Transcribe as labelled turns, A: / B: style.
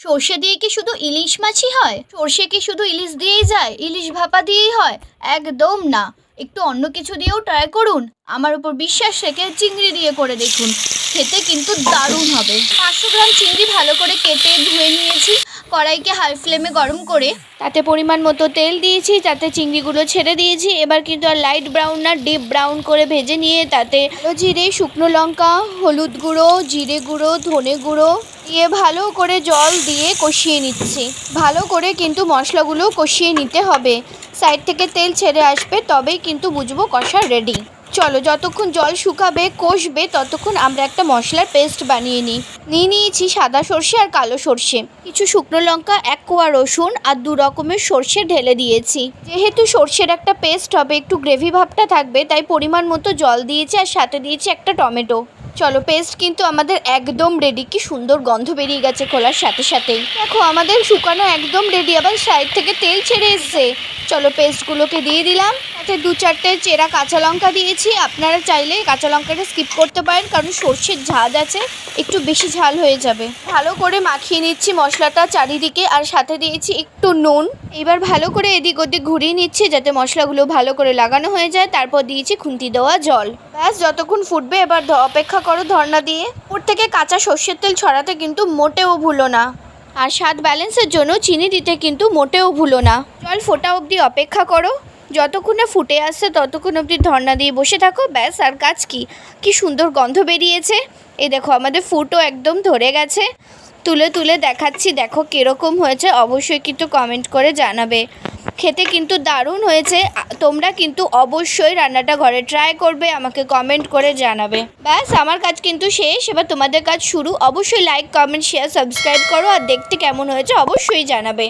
A: সর্ষে দিয়ে কি শুধু ইলিশ মাছই হয়? সর্ষে কি শুধু ইলিশ দিয়েই যায়? ইলিশ ভাপা দিয়েই হয়? একদম না। একটু অন্য কিছু দিয়েও ট্রাই করুন। আমার উপর বিশ্বাস রেখে চিংড়ি দিয়ে করে দেখুন। খেতে কিন্তু দারুণ হবে। পাঁচশো গ্রাম চিংড়ি ভালো করে কেটে ধুয়ে নিয়েছি। কড়াইকে হাই ফ্লেমে গরম করে তাতে পরিমাণ মতো তেল দিয়েছি, তাতে চিংড়িগুলো ছেড়ে দিয়েছি। এবার কিন্তু আর লাইট ব্রাউন না ডিপ ব্রাউন করে ভেজে নিয়ে তাতে জিরে, শুকনো লঙ্কা, হলুদ গুঁড়ো, জিরে গুঁড়ো, ধনে গুঁড়ো। দিয়ে ভালো করে জল দিয়ে কষিয়ে নিচ্ছি। ভালো করে কিন্তু মশলাগুলো কষিয়ে নিতে হবে। সাইড থেকে তেল ছেড়ে আসবে, তবেই কিন্তু বুঝব কষা রেডি চলো, যতক্ষণ জল শুকাবে, কষবে, ততক্ষণ আমরা একটা মশলার পেস্ট বানিয়ে নিই। নিয়ে নিয়েছি সাদা সর্ষে আর কালো সর্ষে। কিছু শুকনো লঙ্কা, এক কোয়া রসুন আর দু রকমের সর্ষে ঢেলে দিয়েছি। যেহেতু সর্ষের একটা পেস্ট হবে, একটু গ্রেভি ভাবটা থাকবে, তাই পরিমাণ মতো জল দিয়েছি আর সাথে দিয়েছি একটা টমেটো। চলো পেস্ট কিন্তু আমাদের একদম রেডি কি সুন্দর গন্ধ বেরিয়ে গেছে খোলার সাথে সাথেই। দেখো, আমাদের শুকানো একদম রেডি আবার সাইড থেকে তেল ছেড়ে এসছে। চলো পেস্টগুলোকে দিয়ে দিলাম। তাতে দু চারটে চেরা কাঁচা লঙ্কা দিয়েছি। আপনারা চাইলে কাঁচা লঙ্কাটা স্কিপ করতে পারেন, কারণ সর্ষের ঝাঁজ আছে, একটু বেশি ঝাল হয়ে যাবে। ভালো করে মাখিয়ে নিচ্ছি মশলাটা চারিদিকে, আর সাথে দিয়েছি একটু নুন। এবার ভালো করে এদিক ওদিক ঘুরিয়ে নিচ্ছি যাতে মশলাগুলো ভালো করে লাগানো হয়ে যায়। তারপর দিয়েছি খুন্তি দেওয়া জল। ব্যাস, যতক্ষণ ফুটবে এবার অপেক্ষা করো ধর্না দিয়ে। ওর থেকে কাঁচা সর্ষের তেল ছড়াতে কিন্তু মোটেও ভুলো না। আর স্বাদ ব্যালেন্সের জন্য চিনি দিতে কিন্তু মোটেও ভুলো না। জল ফোটা অবধি অপেক্ষা করো। যতক্ষণ ফুটে আসছে ততক্ষণ অবধি ধর্না দিয়ে বসে থাকো। ব্যাস, আর কাজ কি? কি সুন্দর গন্ধ বেরিয়েছে। এই দেখো, আমাদের ফুটও একদম ধরে গেছে। তুলে তুলে দেখাচ্ছি, দেখো কীরকম হয়েছে, অবশ্যই কিন্তু কমেন্ট করে জানাবে। খেতে কিন্তু দারুণ হয়েছে তোমরা কিন্তু অবশ্যই রান্নাটা ঘরে ট্রাই করবে, আমাকে কমেন্ট করে জানাবে। ব্যাস, আমার কাজ কিন্তু শেষ, এবার তোমাদের কাজ শুরু। অবশ্যই লাইক কমেন্ট শেয়ার সাবস্ক্রাইব করো, আর দেখতে কেমন হয়েছে অবশ্যই জানাবে।